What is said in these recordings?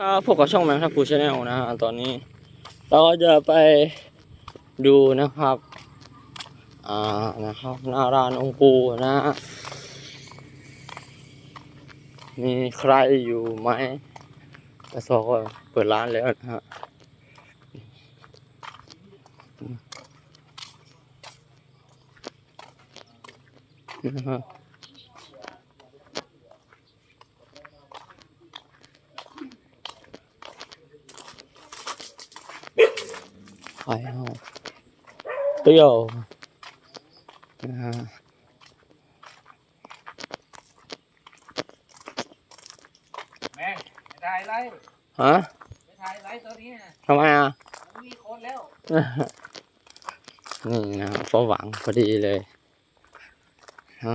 ครับพวกกับช่องแมงทับพูชาแนลนะฮะตอนนี้ เราก็จะไปดูนะครับอ่านะครับหน้าร้านองค์ปูนะฮะมีใครอยู่ไหมกระสอก็เปิดร้านแล้วนะฮะนะฮะ ไปเอาเปรี้ยวนะฮะแม่งไปถ่ายไรฮะไปถ่ายไรตัวนี้นะทำไมอะมันมีคนแล้ว นี่นะพอหวังพอดีเลยฮะ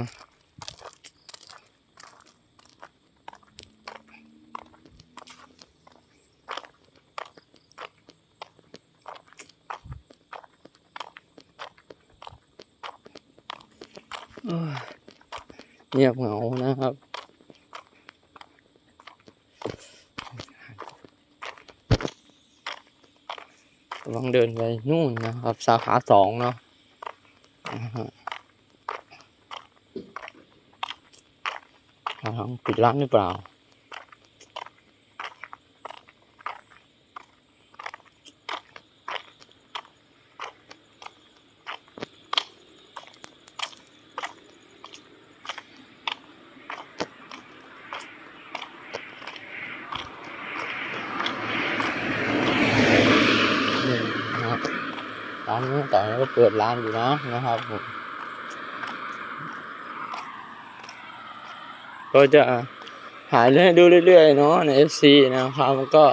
เงียบเหงานะครับกำลังเดินไปนู่นนะครับ สาขาสองเนาะนะฮะกำลังปิดร้านหรือเปล่า นี่นะครับร้านนี้ต่ก็เปิดร้านอยู่นะนะครับผมก็จะหายให้ดูเรื่อยๆเนาะใน FC นะครับมันก็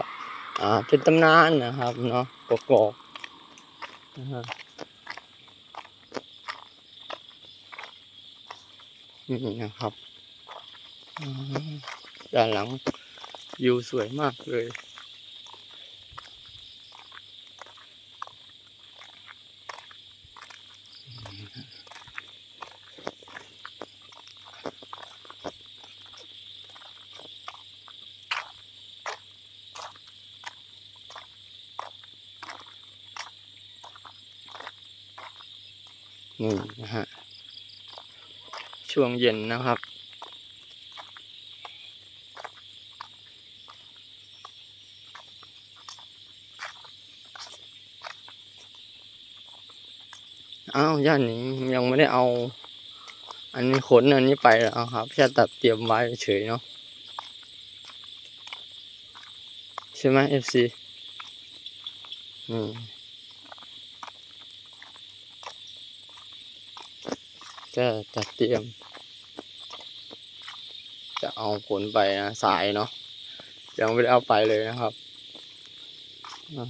อ่าเป็นตำนานนะครับเนาะกกอกๆนะฮะนี่นะครับด้านหลังวิวสวยมากเลย นี่นะฮะ ช่วงเย็นนะครับอ้าวย่านนี้ยังไม่ได้เอา อันนี้ขนอันนี้ไปแล้วครับแค่ตัดเตรียมไว้เฉยเนาะใช่ไหม FC นี่จะจะเตรียม จะเอาขนไปนะสายเนาะยังไม่ได้เอาไปเลยนะครับอะ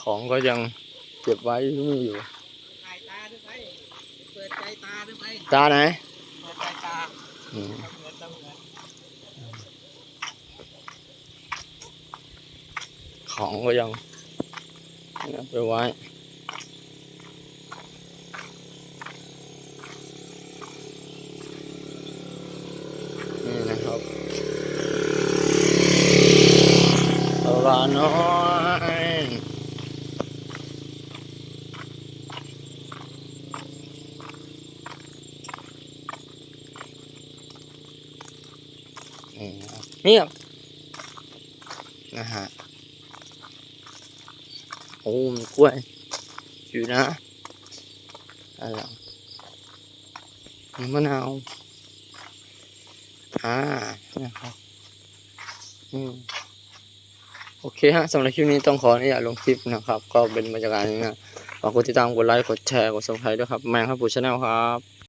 ของก็ยังเก็บไว้ที่นี่อยู่ถ่ายตาด้วยไปเปิดใจตาด้วยไปตาไหนเปิดใจตาอืมเหมือนเหมือน ของก็ยังไปไว้นี่นะครับลาน้อยนี่ครับนะฮะ โอ้มีกล้วย อยู่นะอะไรมีมะนาวอ่านะครับอืมโอเคฮะสำหรับคลิปนี้ต้องขออนุญาตลงคลิปนะครับ ก็เป็นบรรยากาศอย่างนี้นะฝากกดติดตามกดไลค์กดแชร์กดซับสไครต์ด้วยครับ แมงครับปูชาแนลครับ